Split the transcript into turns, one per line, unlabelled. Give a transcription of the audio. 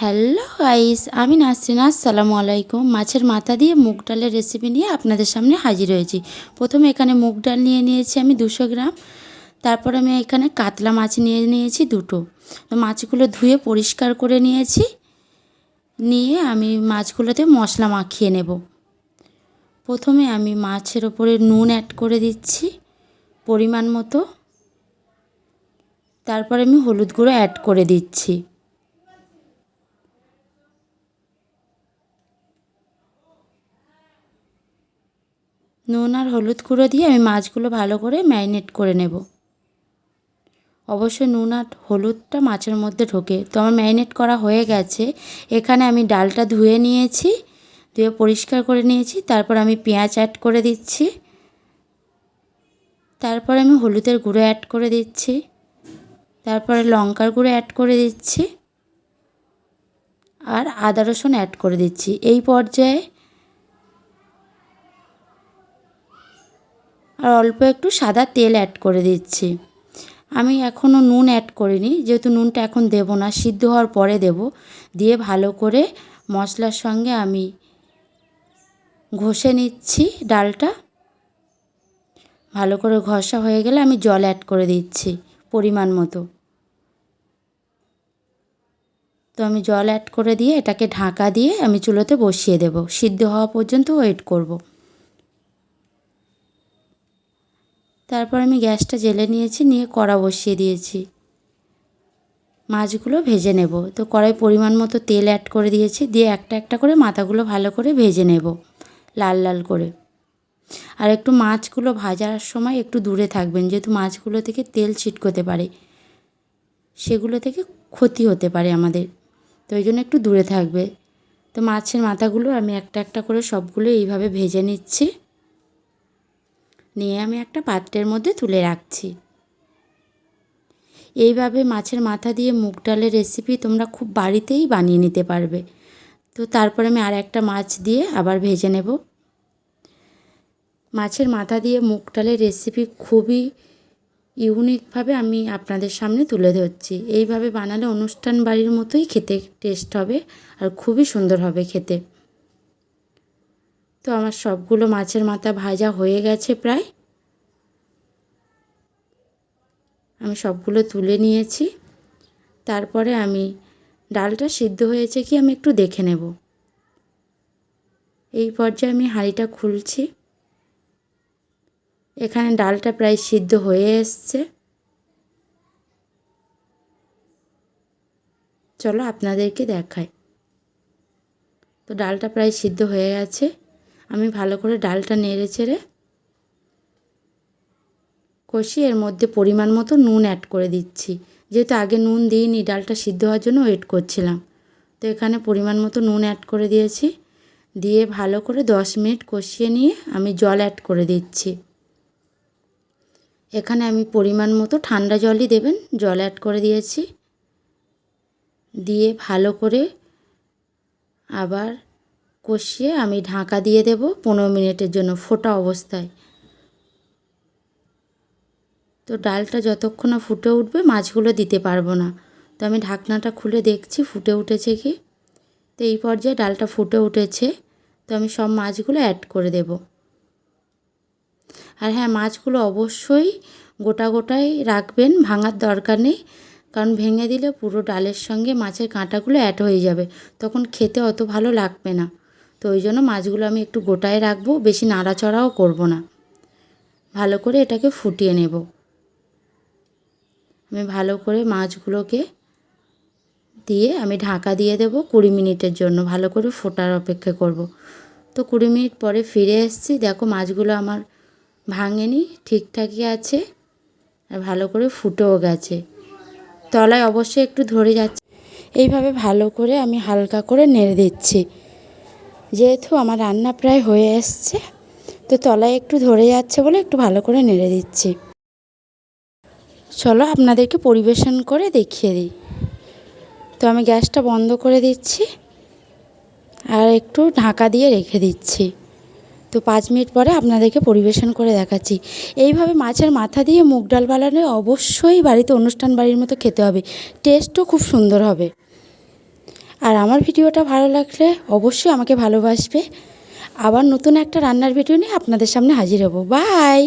Hello guys আমি নাসরিন, আসসালামু আলাইকুম। মাছের মাথা দিয়ে মুগ ডালের রেসিপি নিয়ে আপনাদের সামনে হাজির হয়েছি। প্রথমে এখানে মুগ ডাল নিয়ে নিয়েছি আমি দুশো গ্রাম। তারপর আমি এখানে কাতলা মাছ নিয়ে নিয়েছি দুটো। মাছগুলো ধুয়ে পরিষ্কার করে নিয়েছি। নিয়ে আমি মাছগুলোতে মশলা মাখিয়ে নেব। প্রথমে আমি মাছের ওপরে নুন অ্যাড করে দিচ্ছি পরিমাণ মতো। তারপর আমি হলুদ গুঁড়ো অ্যাড করে দিচ্ছি। নুন আর হলুদ গুঁড়ো দিয়ে আমি মাছগুলো ভালো করে ম্যারিনেট করে নেব। অবশ্যই নুন আর হলুদটা মাছের মধ্যে ঢোকে। তো আমার ম্যারিনেট করা হয়ে গেছে। এখানে আমি ডালটা ধুয়ে নিয়েছি, ধুয়ে পরিষ্কার করে নিয়েছি। তারপর আমি পেঁয়াজ অ্যাড করে দিচ্ছি। তারপর আমি হলুদের গুঁড়ো অ্যাড করে দিচ্ছি। তারপরে লঙ্কার গুঁড়ো অ্যাড করে দিচ্ছি। আর আদা রসুন অ্যাড করে দিচ্ছি। এই পর্যায়ে আর অল্প একটু সাদা তেল অ্যাড করে দিচ্ছি। আমি এখনও নুন অ্যাড করিনি, যেহেতু নুনটা এখন দেব না, সিদ্ধ হওয়ার পরে দেব। দিয়ে ভালো করে মশলার সঙ্গে আমি ঘষে নিচ্ছি ডালটা। ভালো করে ঘষা হয়ে গেলে আমি জল অ্যাড করে দিচ্ছি পরিমাণ মতো। তো আমি জল অ্যাড করে দিয়ে এটাকে ঢাকা দিয়ে আমি চুলোতে বসিয়ে দেব। সিদ্ধ হওয়া পর্যন্ত ওয়েট করব। তারপর আমি গ্যাসটা জেলে নিয়েছি, নিয়ে কড়া বসিয়ে দিয়েছি। মাছগুলো ভেজে নেব। তো কড়াই পরিমাণ মতো তেল অ্যাড করে দিয়েছি, দিয়ে একটা একটা করে মাথাগুলো ভালো করে ভেজে নেব, লাল লাল করে। আর একটু মাছগুলো ভাজার সময় একটু দূরে থাকবেন, যেহেতু মাছগুলো থেকে তেল ছিটকোতে পারে। সেগুলো থেকে ক্ষতি হতে পারে আমাদের, তো ওই জন্য একটু দূরে থাকবে। তো মাছের মাথাগুলো আমি একটা একটা করে সবগুলো এইভাবে ভেজে নিচ্ছি। নিয়ে আমি একটা পাত্রের মধ্যে তুলে রাখছি। এইভাবে মাছের মাথা দিয়ে মুগ ডালের রেসিপি তোমরা খুব বাড়িতেই বানিয়ে নিতে পারবে। তো তারপরে আমি আর একটা মাছ দিয়ে আবার ভেজে নেব। মাছের মাথা দিয়ে মুগ ডালের রেসিপি খুবই ইউনিকভাবে আমি আপনাদের সামনে তুলে ধরছি। এইভাবে বানালে অনুষ্ঠান বাড়ির মতোই খেতে টেস্ট হবে আর খুবই সুন্দর হবে খেতে। তো আমার সবগুলো মাছের মাথা ভাজা হয়ে গেছে প্রায়। আমি সবগুলো তুলে নিয়েছি। তারপরে আমি ডালটা সিদ্ধ হয়েছে কি আমি একটু দেখে নেব। এই পর্যায়ে আমি হাঁড়িটা খুলছি। এখানে ডালটা প্রায় সিদ্ধ হয়ে এসছে। চলো আপনাদেরকে দেখাই। তো ডালটা প্রায় সিদ্ধ হয়ে গেছে। আমি ভালো করে ডালটা নেড়ে চেড়ে কষি এর মধ্যে পরিমাণ মতো নুন অ্যাড করে দিচ্ছি। যেহেতু আগে নুন দিইনি, ডালটা সিদ্ধ হওয়ার জন্য ওয়েট করছিলাম। তো এখানে পরিমাণ মতো নুন অ্যাড করে দিয়েছি। দিয়ে ভালো করে দশ মিনিট কষিয়ে নিয়ে আমি জল অ্যাড করে দিচ্ছি। এখানে আমি পরিমাণ মতো ঠান্ডা জলই দেবেন, জল অ্যাড করে দিয়েছি। দিয়ে ভালো করে আবার কষিয়ে আমি ঢাকা দিয়ে দেব পনেরো মিনিটের জন্য ফোটা অবস্থায়। তো ডালটা যতক্ষণ না ফুটে উঠবে মাছগুলো দিতে পারব না। তো আমি ঢাকনাটা খুলে দেখছি ফুটে উঠেছে কি। তো এই পর্যায়ে ডালটা ফুটে উঠেছে। তো আমি সব মাছগুলো অ্যাড করে দেব। আর হ্যাঁ মাছগুলো অবশ্যই গোটা গোটাই রাখবেন, ভাঙার দরকার নেই। কারণ ভেঙে দিলে পুরো ডালের সঙ্গে মাছের কাঁটাগুলো অ্যাড হয়ে যাবে। তখন খেতে অত ভালো লাগবে না। তো ওই জন্য মাছগুলো আমি একটু গোটায় রাখব, বেশি নাড়াচড়াও করব না। ভালো করে এটাকে ফুটিয়ে নেব। আমি ভালো করে মাছগুলোকে দিয়ে আমি ঢাকা দিয়ে দেব কুড়ি মিনিটের জন্য, ভালো করে ফোটার অপেক্ষা করব। তো কুড়ি মিনিট পরে ফিরে এসেছি, দেখো মাছগুলো আমার ভাঙেনি, ঠিকঠাকই আছে, আর ভালো করে ফুটেও গেছে। তলায় অবশ্যই একটু ধরে যাচ্ছে। এইভাবে ভালো করে আমি হালকা করে নেড়ে দিচ্ছি। যেহেতু আমার রান্না প্রায় হয়ে এসছে, তো তলায় একটু ধরে যাচ্ছে বলে একটু ভালো করে নেড়ে দিচ্ছি। চলো আপনাদেরকে পরিবেশন করে দেখিয়ে দিই। তো আমি গ্যাসটা বন্ধ করে দিচ্ছি আর একটু ঢাকা দিয়ে রেখে দিচ্ছি। তো পাঁচ মিনিট পরে আপনাদেরকে পরিবেশন করে দেখাচ্ছি। এইভাবে মাছের মাথা দিয়ে মুগ ডাল বানালে অবশ্যই বাড়িতে অনুষ্ঠান বাড়ির মতো খেতে হবে। টেস্টও খুব সুন্দর হবে। আর আমার ভিডিওটা ভালো লাগলে অবশ্যই আমাকে ভালোবাসবে। আবার নতুন একটা রান্নার ভিডিও নিয়ে আপনাদের সামনে হাজির হব। বাই!